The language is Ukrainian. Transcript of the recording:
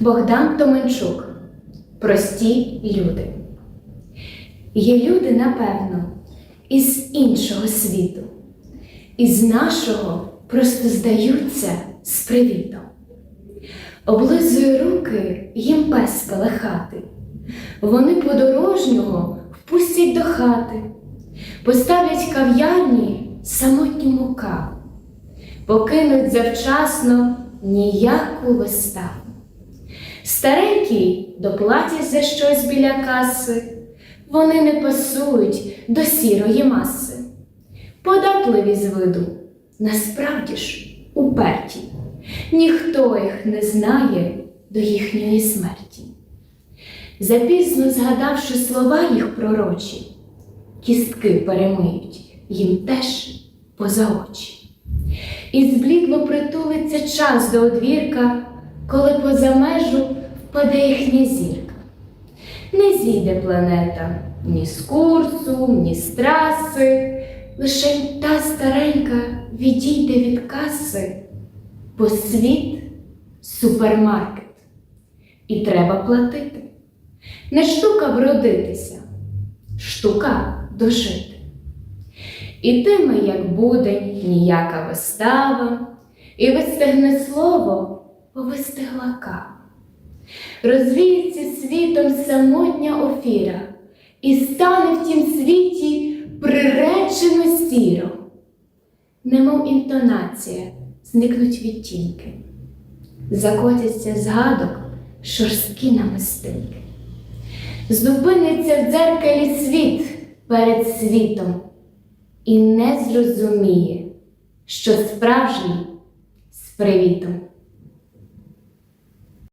Богдан Томенчук. Прості люди. Є люди, напевно, із іншого світу, із нашого просто здаються з привітом. Облизує руки їм пес пелехати. Вони подорожнього впустять до хати, поставлять кав'ярні самотньому каву, покинуть завчасно ніяку виставу. Старенький доплатять за щось біля каси, вони не пасують до сірої маси, податливі з виду, насправді ж уперті, ніхто їх не знає до їхньої смерті. Запізно згадавши слова їх пророчі, кістки перемиють їм теж поза очі. І зблідло притулиться час до одвірка, коли поза межу впаде їхня зірка. Не зійде планета ні з курсу, ні з траси, лише та старенька відійде від каси, бо світ супермаркет, і треба платити. Не штука вродитися, штука дожити. Ітиме, як будень, ніяка вистава, і вистигне слово, бо вистигла кава. Розвіється світом самотня офіра, і стане в тім світі приречено сіро. Немов інтонація, зникнуть відтінки, закотяться згадок шорсткі намистинки. Зупиниться в дзеркалі світ перед світом і не зрозуміє, що справжній з привітом.